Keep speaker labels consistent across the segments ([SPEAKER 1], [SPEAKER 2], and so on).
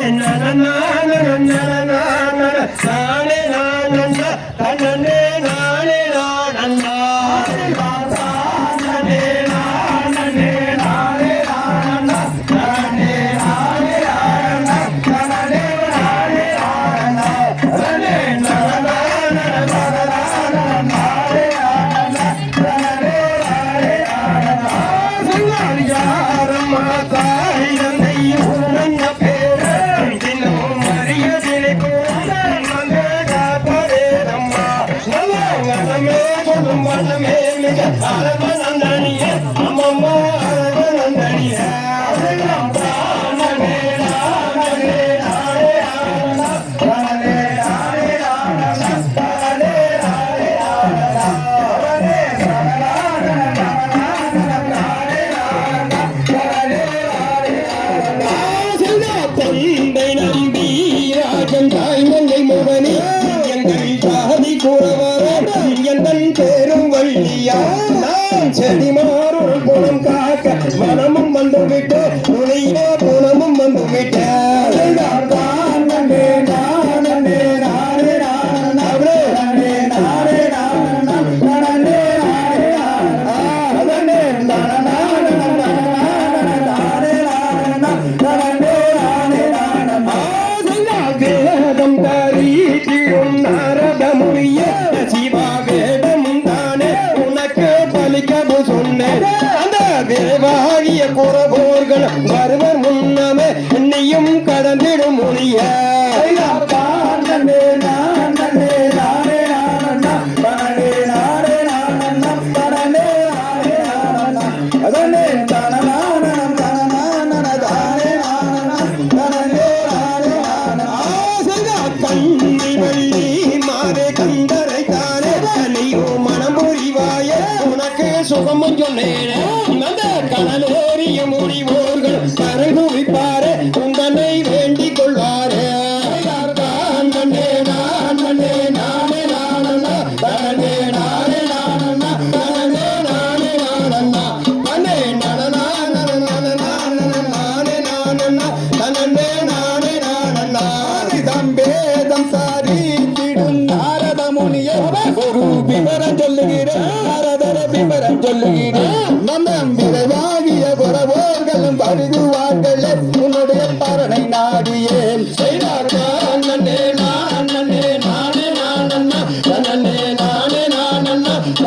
[SPEAKER 1] நன நன நன நன நன நன நன நந்தனியே அம்மம்மா நந்தனியே நதிமாறும் குணம் காக்க மனமும் வந்துவிட்டு துணியே ¿A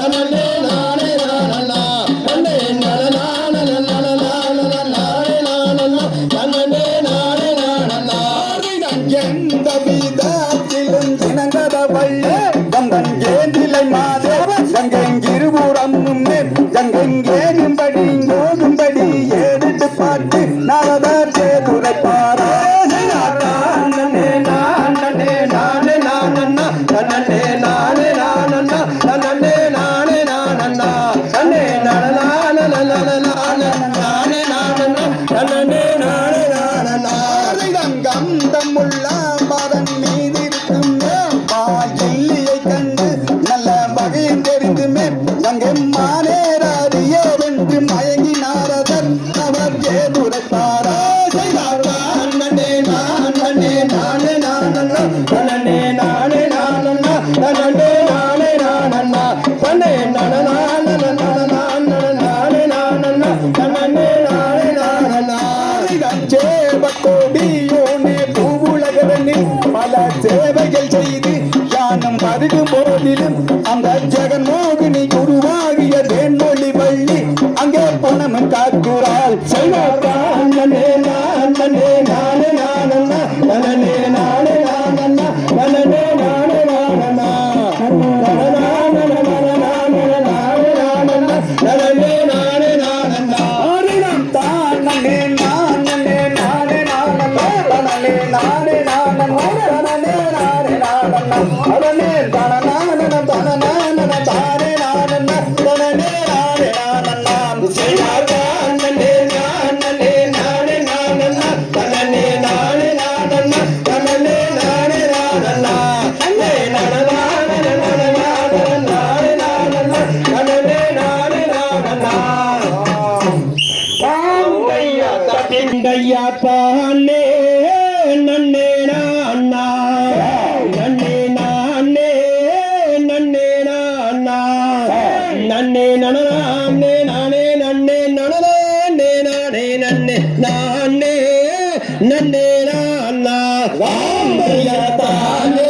[SPEAKER 2] Ramale அந்தமுள்ள மரன் மீது இருக்கும் பால்லியை கண்டு நல்ல வகை தெரிந்துமே. அங்கே மானேராடியோ வென்று மயங்கி நாரதர் அவர்
[SPEAKER 1] ஏதுரைத்தாரா நானே நானே நானே நானே நானே நானே
[SPEAKER 2] நானே காக்கிறாள்
[SPEAKER 1] செல்வார் நன்னே நனநாம் நே நானே
[SPEAKER 2] நன்னே நனதே நே நானே நன்னே நானே நன்னே
[SPEAKER 1] நான். நான் தானே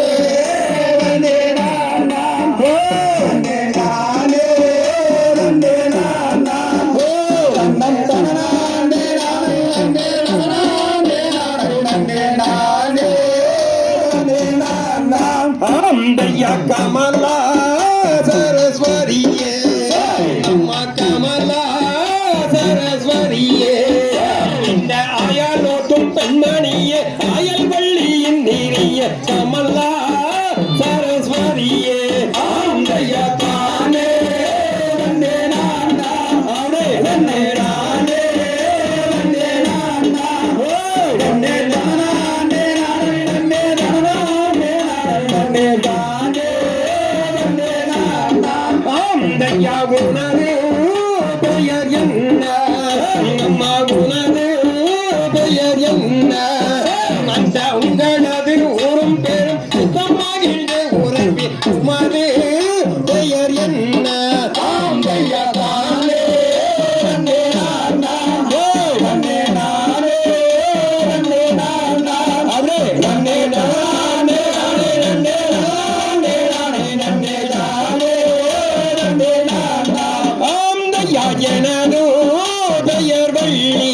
[SPEAKER 1] வள்ளி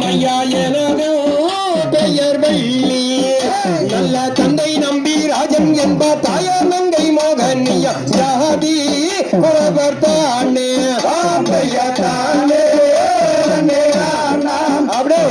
[SPEAKER 1] மையா எனதோ பெயர் வள்ளி நல்ல தந்தை நம்பி ராஜன் என்ப தாயார் நங்கை மோகனியா ஜாதி புலவர் தானே அப்படியே